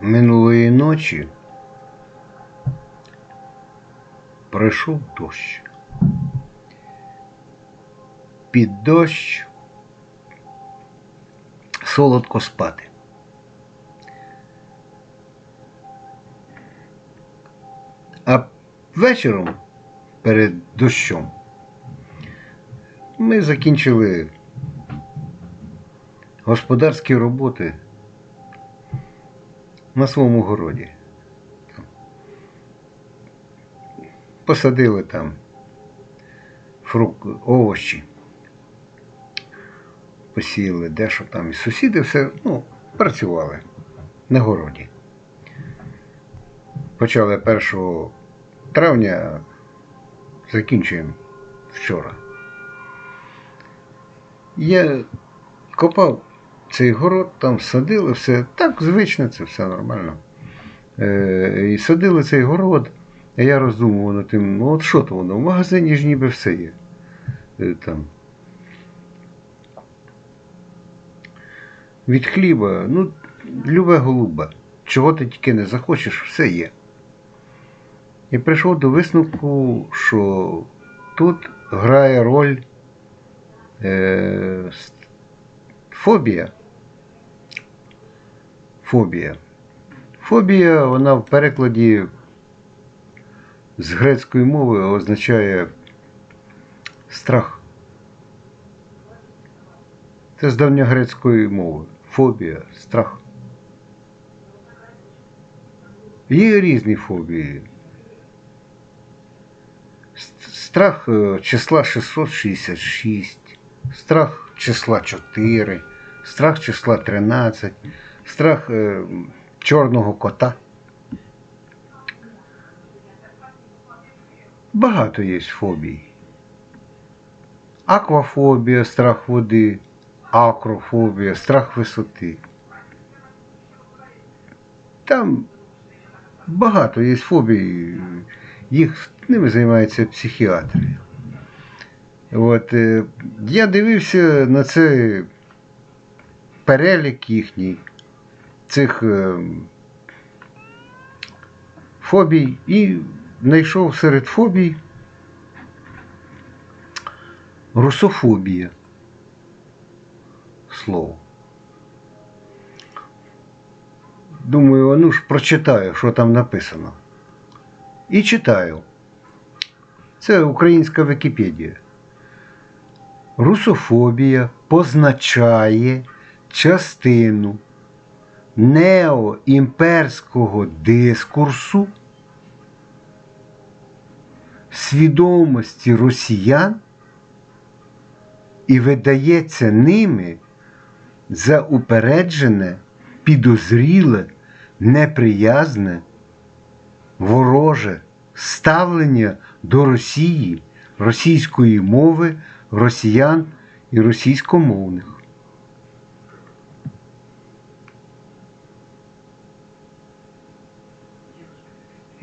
Минулої ночі пройшов дощ. Під дощ солодко спати. А вечором перед дощом ми закінчили господарські роботи на своєму городі. Посадили там фрукти, овочі. Посіяли дещо там і сусіди все, ну, працювали на городі. Почали 1 травня, закінчуємо вчора. Я копав цей город, там садили все, так звично, це все нормально. Е, і садили цей город, а я роздумував над тим, ну от що то воно, в магазині ж ніби все є. Е, там. Від хліба, ну, любе голуба. Чого ти тільки не захочеш, все є. І прийшов до висновку, що тут грає роль е, фобія. Фобія. Фобія, вона в перекладі з грецької мови означає страх. Це з давньогрецької мови. Фобія, страх. Є різні фобії. Страх е, числа 666, страх числа 4, страх числа 13, страх е, чорного кота. Багато є фобій. Аквафобія, страх води, акрофобія, страх висоти. Там багато є фобій, їх ними займаються психіатри. От, е, я дивився на цей перелік їхній, цих е, фобій і знайшов серед фобій русофобія. Слово. Думаю, ну ж прочитаю, що там написано. І читаю. Це українська Вікіпедія. Русофобія позначає частину неоімперського дискурсу свідомості росіян і видається ними за упереджене, підозріле, неприязне, вороже ставлення до Росії, російської мови, росіян і російськомовних.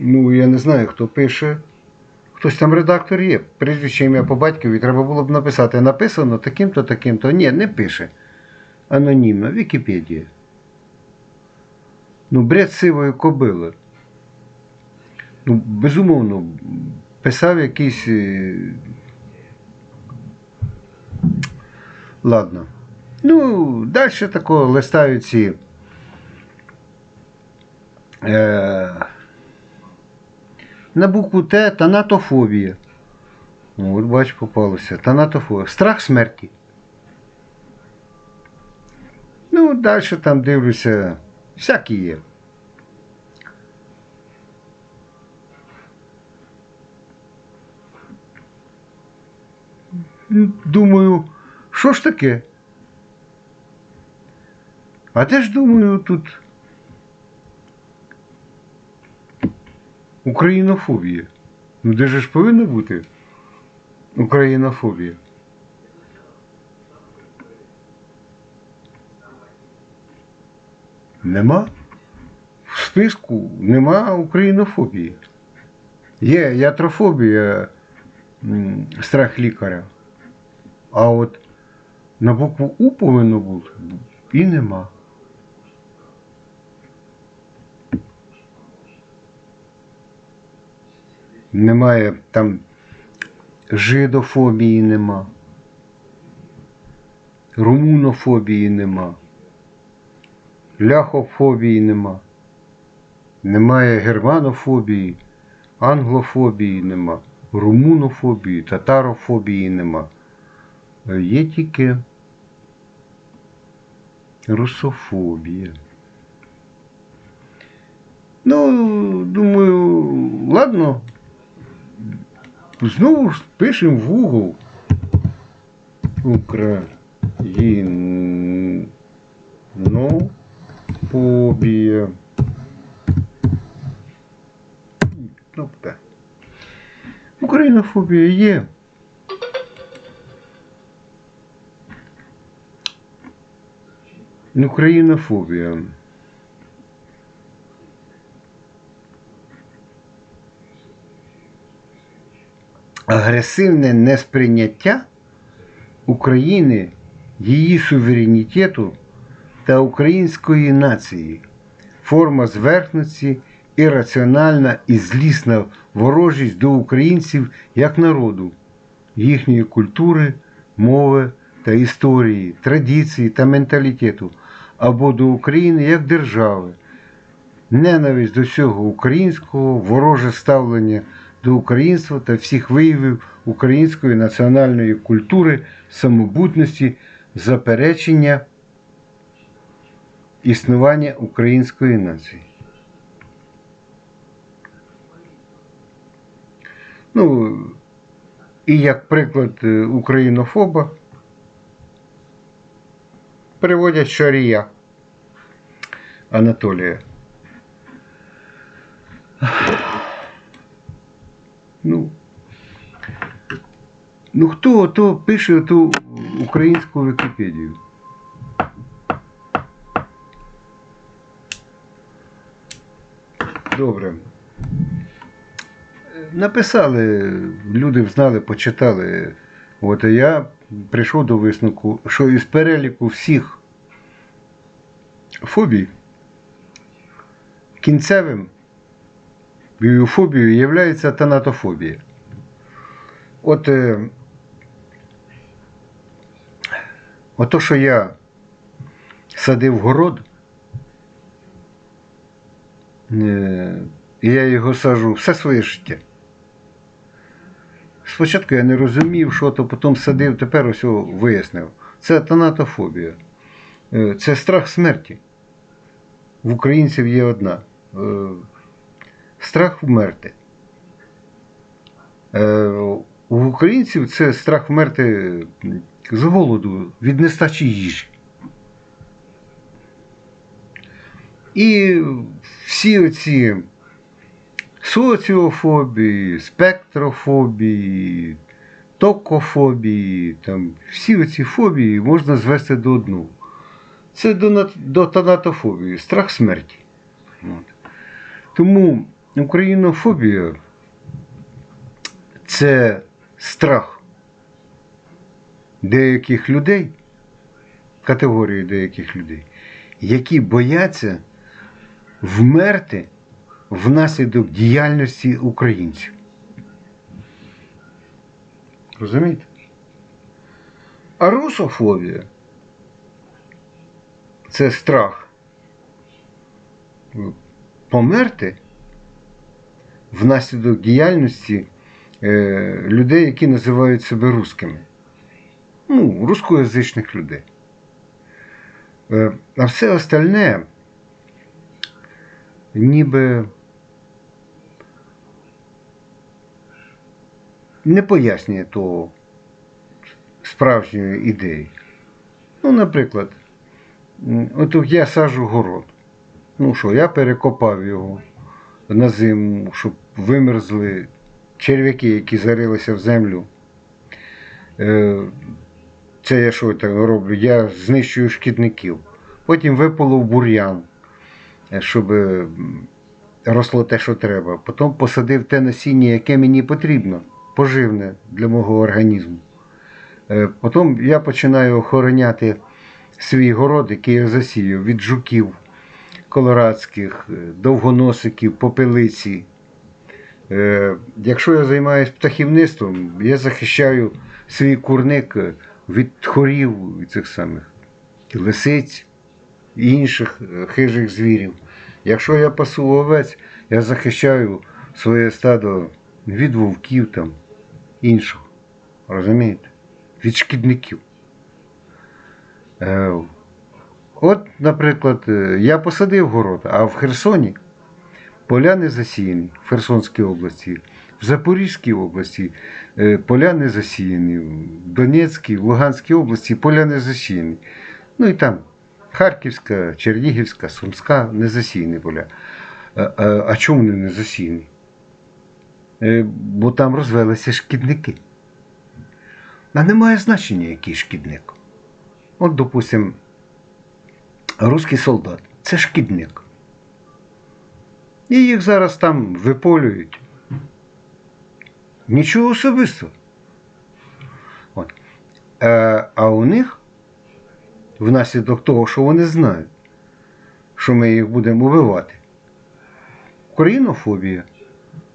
Ну, я не знаю, хто пише. Хтось там редактор є. Прізвище ім'я по батькові треба було б написати. Написано таким-то, таким-то. Ні, не пише. Анонімно. Вікіпедія. Ну, бред сивої кобили. Ну, безумовно, писав якийсь. е, Ладно. Ну, далі тако листають ці. Е, на букву Т танатофобія. Ну, от бач, попалося. Танатофобія. Страх смерті. Ну, далі там дивлюся, всякі є. Думаю, що ж таке? А де ж думаю тут Українофобія. Ну де ж повинна бути Українофобія? Нема. В списку нема українофобії. Є ятрофобія, страх лікаря. А от на букву У повинно бути і нема. Немає там жидофобії нема, румунофобії нема, ляхофобії нема, немає германофобії, англофобії нема, румунофобії, татарофобії нема. Є тільки русофобія. Ну, думаю, ладно. Знову ж пишемо в Google. Українофобія. Кнопка. Українофобія є. Українофобія. Агресивне несприйняття України, її суверенітету та української нації, форма зверхності, ірраціональна і злісна ворожість до українців як народу, їхньої культури, мови та історії, традиції та менталітету, або до України як держави, ненависть до всього українського, вороже ставлення до українства та всіх виявів української національної культури, самобутності, заперечення існування української нації. Ну, і як приклад е, українофоба приводять Шарія Анатолія. Ну хто то пише ту українську Вікіпедію? Добре. Написали, люди знали, почитали. От я прийшов до висновку, що із переліку всіх фобій кінцевим біофобією є танатофобія. От, е, ото, що я садив город, е, і я його сажу все своє життя. Спочатку я не розумів, що то потім садив, тепер ось вияснив. Це танатофобія. Е, Це страх смерті. В українців є одна. Е, Страх вмерти. У українців це страх вмерти з голоду від нестачі їжі. І всі оці соціофобії, спектрофобії, токофобії, там, всі оці фобії можна звести до одного. Це до, до танатофобії, страх смерті. От. Тому українофобія це страх деяких людей, категорії деяких людей, які бояться вмерти внаслідок діяльності українців. Розумієте? А русофобія це страх померти внаслідок діяльності е, людей, які називають себе русскими. Ну, рускоязичних людей. Е, а все остальне ніби не пояснює того справжньої ідеї. Ну, наприклад, от я саджу город. Ну що, я перекопав його на зиму, щоб вимерзли черв'яки, які зарилися в землю. Це я що так роблю? Я знищую шкідників. Потім випалив бур'ян, е, щоб е, росло те, що треба. Потім посадив те насіння, яке мені потрібно, поживне для мого організму. Е, Потім я починаю охороняти свій город, який я засію від жуків колорадських, довгоносиків, попелиці, якщо я займаюся птахівництвом, я захищаю свій курник від хорів цих самих лисиць і інших е, хижих звірів. Якщо я пасу овець, я захищаю своє стадо від вовків там, іншого. Розумієте? Від шкідників. Е, От, наприклад, е, я посадив город, а в Херсоні поля не засіяні в Херсонській області, в Запорізькій області е, поля не засіяні, в Донецькій, в Луганській області поля не засіяні. Ну і там Харківська, Чернігівська, Сумська не засіяні поля. А, а, а чому вони не засіяні? Е, Бо там розвелися шкідники. А немає значення, який шкідник. От, допустимо, русський солдат це шкідник. І їх зараз там виполюють. Нічого особистого. От. Е, а у них, внаслідок того, що вони знають, що ми їх будемо вбивати, українофобія.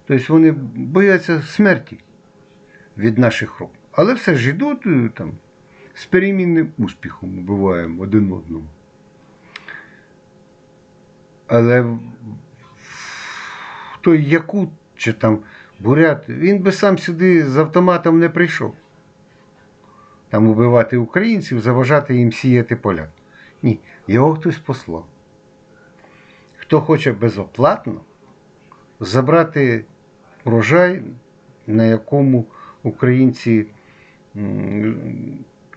Тобто вони бояться смерті від наших рук. Але все ж йдуть е, там, з перемінним успіхом вбиваємо один одному. Але в- той якут чи там бурят, він би сам сюди з автоматом не прийшов. Там убивати українців, заважати їм сіяти поля. Ні, його хтось послав. Хто хоче безоплатно забрати урожай, на якому українці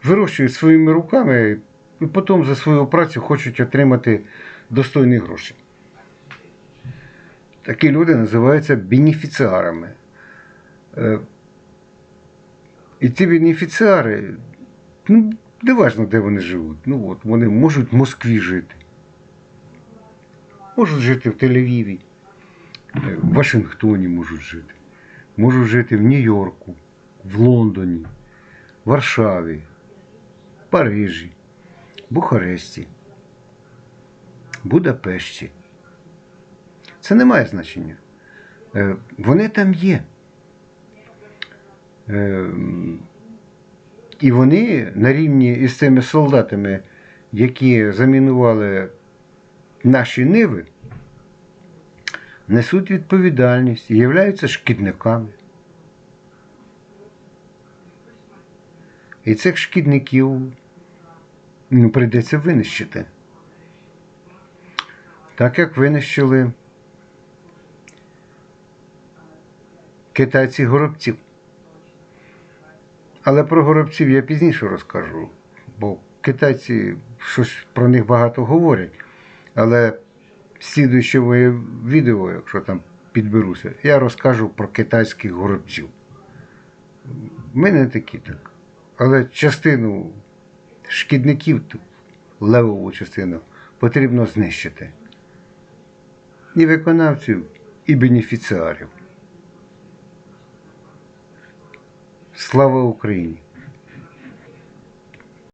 вирощують своїми руками і потім за свою працю хочуть отримати достойні гроші. Такі люди називаються бенефіціарами. Е, І ці бенефіціари, ну, не важно, де вони живуть. Ну, от, вони можуть в Москві жити, можуть жити в Тель-Авіві, е, в Вашингтоні можуть жити, можуть жити в Нью-Йорку, в Лондоні, Варшаві, Парижі, Бухаресті, Будапешті. Це не має значення. Е, Вони там є. Е, І вони на рівні із тими солдатами, які замінували наші ниви, несуть відповідальність і являються шкідниками. І цих шкідників ну, прийдеться винищити. Так як винищили китайці горобців. Але про горобців я пізніше розкажу, бо китайці щось про них багато говорять. Але слідуюче моє відео, якщо там підберуся, я розкажу про китайських горобців. Ми не такі так. Але частину шкідників, ту левову частину, потрібно знищити. І виконавців, і бенефіціарів. Слава Україні!